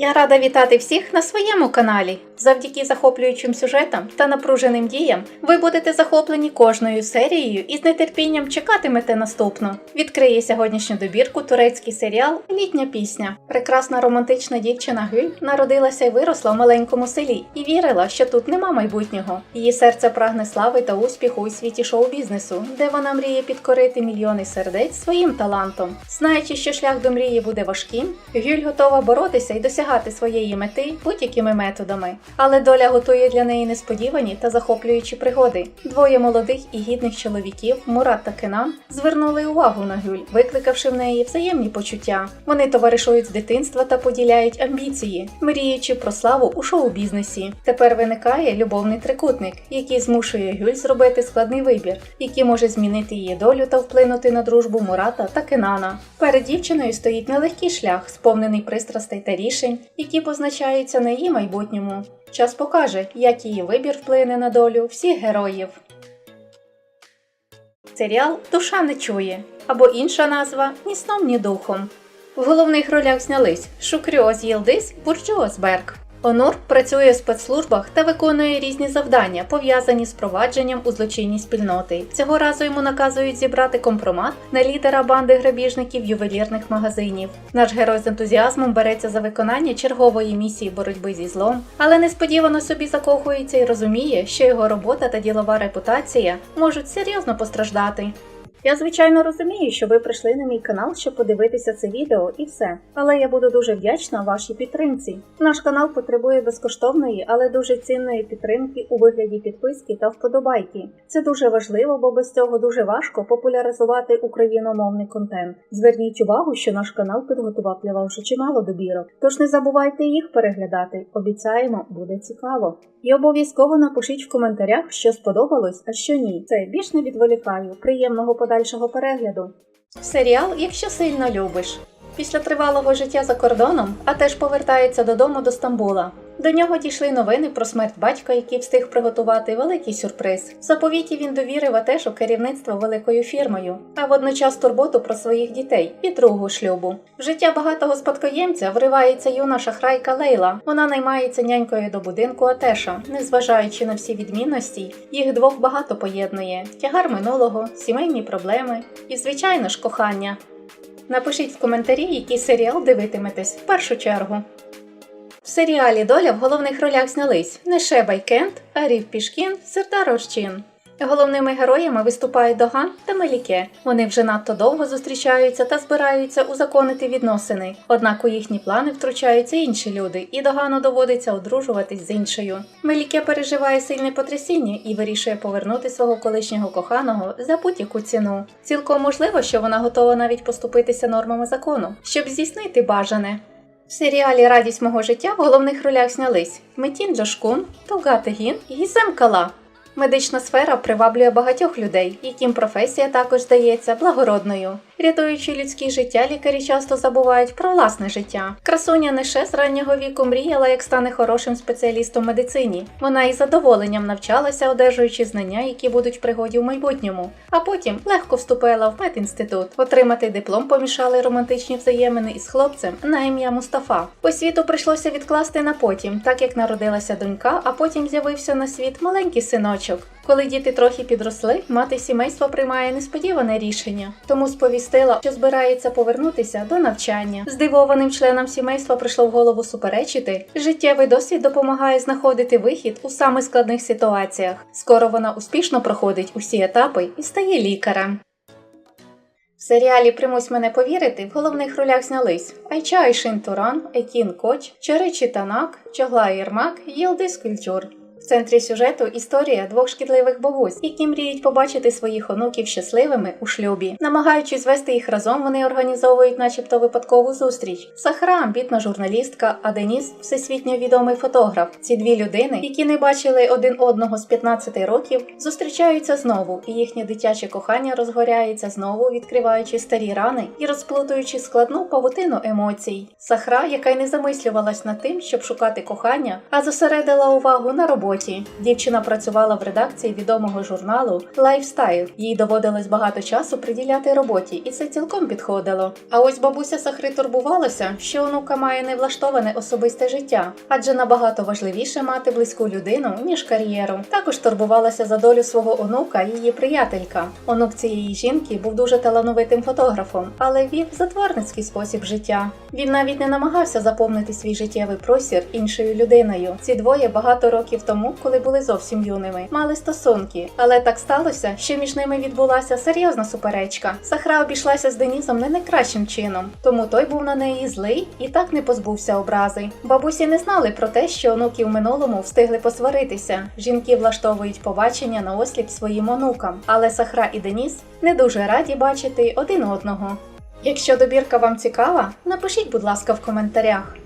Я рада вітати всіх на своєму каналі. Завдяки захоплюючим сюжетам та напруженим діям ви будете захоплені кожною серією і з нетерпінням чекатимете наступну. Відкриє сьогоднішню добірку турецький серіал Літня пісня. Прекрасна романтична дівчина Гюль народилася і виросла в маленькому селі і вірила, що тут нема майбутнього. Її серце прагне слави та успіху у світі шоу-бізнесу, де вона мріє підкорити мільйони сердець своїм талантом. Знаючи, що шлях до мрії буде важким, Гюль готова боротися і досягати своєї мети будь-якими методами. Але доля готує для неї несподівані та захоплюючі пригоди. Двоє молодих і гідних чоловіків, Мурат та Кенан, звернули увагу на Гюль, викликавши в неї взаємні почуття. Вони товаришують з дитинства та поділяють амбіції, мріючи про славу у шоу-бізнесі. Тепер виникає любовний трикутник, який змушує Гюль зробити складний вибір, який може змінити її долю та вплинути на дружбу Мурата та Кенана. Перед дівчиною стоїть нелегкий шлях, сповнений пристрастей та рішень, які позначаються на її майбутньому. Час покаже, як її вибір вплине на долю всіх героїв. Серіал Душа не чує або інша назва Ні сном, ні духом. В головних ролях знялись Шукрьоз Єлдис, Бурджуаз Берг. Онур працює в спецслужбах та виконує різні завдання, пов'язані з провадженням у злочинній спільноти. Цього разу йому наказують зібрати компромат на лідера банди грабіжників ювелірних магазинів. Наш герой з ентузіазмом береться за виконання чергової місії боротьби зі злом, але несподівано собі закохується і розуміє, що його робота та ділова репутація можуть серйозно постраждати. Я звичайно розумію, що ви прийшли на мій канал, щоб подивитися це відео і все. Але я буду дуже вдячна вашій підтримці. Наш канал потребує безкоштовної, але дуже цінної підтримки у вигляді підписки та вподобайки. Це дуже важливо, бо без цього дуже важко популяризувати україномовний контент. Зверніть увагу, що наш канал підготував для вас вже чимало добірок. Тож не забувайте їх переглядати. Обіцяємо, буде цікаво. І обов'язково напишіть в коментарях, що сподобалось, а що ні. Це більш не відволікаю. Приємного подальшого перегляду. Серіал, якщо сильно любиш. Після тривалого життя за кордоном, а теж повертається додому до Стамбула. До нього дійшли новини про смерть батька, який встиг приготувати великий сюрприз. В заповіті він довірив Атешу керівництво великою фірмою, а водночас турботу про своїх дітей і другу шлюбу. В життя багатого спадкоємця вривається юна шахрайка Лейла. Вона наймається нянькою до будинку Атеша, незважаючи на всі відмінності, їх двох багато поєднує: тягар минулого, сімейні проблеми і, звичайно ж, кохання. Напишіть в коментарі, який серіал дивитиметесь в першу чергу. Серіалі Доля в головних ролях знялись Неше Байкент, Арів Пішкін, Сердар Орчин. Головними героями виступають Доган та Меліке. Вони вже надто довго зустрічаються та збираються узаконити відносини. Однак у їхні плани втручаються інші люди, і Догану доводиться одружуватись з іншою. Меліке переживає сильне потрясіння і вирішує повернути свого колишнього коханого за будь-яку ціну. Цілком можливо, що вона готова навіть поступитися нормами закону, щоб здійснити бажане. В серіалі Радість мого життя в головних ролях знялись Метін Джошкун, Толга і Гізем Кала. Медична сфера приваблює багатьох людей, яким професія також здається благородною. Рятуючи людське життя, лікарі часто забувають про власне життя. Красуня Неше з раннього віку мріяла, як стане хорошим спеціалістом медицині. Вона із задоволенням навчалася, одержуючи знання, які будуть в пригоді в майбутньому. А потім легко вступила в медінститут. Отримати диплом помішали романтичні взаємини із хлопцем на ім'я Мустафа. Освіту прийшлося відкласти на потім, так як народилася донька, а потім з'явився на світ маленький синочок. Коли діти трохи підросли, мати сімейства приймає несподіване рішення, тому сповістила, що збирається повернутися до навчання. Здивованим членам сімейства прийшло в голову суперечити. Життєвий досвід допомагає знаходити вихід у самих складних ситуаціях. Скоро вона успішно проходить усі етапи і стає лікарем. В серіалі Примусь мене повірити в головних ролях знялись Айча Айшин Туран, Екін Коч, Черечі Танак, Чогла Єрмак, Єлдис Культюр. Центрі сюжету історія двох шкідливих бабусь, які мріють побачити своїх онуків щасливими у шлюбі. Намагаючись звести їх разом, вони організовують, начебто, випадкову зустріч. Сахра амбітна журналістка, а Деніс всесвітньо відомий фотограф. Ці дві людини, які не бачили один одного з 15 років, зустрічаються знову, і їхнє дитяче кохання розгоряється знову, відкриваючи старі рани і розплутуючи складну павутину емоцій. Сахра, яка й не замислювалась над тим, щоб шукати кохання, а зосередила увагу на роботі. Роботі. Дівчина працювала в редакції відомого журналу Lifestyle. Їй доводилось багато часу приділяти роботі, і це цілком підходило. А ось бабуся Сахри турбувалася, що онука має невлаштоване особисте життя, адже набагато важливіше мати близьку людину ніж кар'єру. Також турбувалася за долю свого онука її приятелька. Онук цієї жінки був дуже талановитим фотографом, але вів затворницький спосіб життя. Він навіть не намагався заповнити свій життєвий простір іншою людиною. Ці двоє багато років коли були зовсім юними, мали стосунки, але так сталося, що між ними відбулася серйозна суперечка. Сахра обійшлася з Денізом не найкращим чином, тому той був на неї злий і так не позбувся образи. Бабусі не знали про те, що онуки в минулому встигли посваритися. Жінки влаштовують побачення на осліп своїм онукам, але Сахра і Деніс не дуже раді бачити один одного. Якщо добірка вам цікава, напишіть, будь ласка, в коментарях.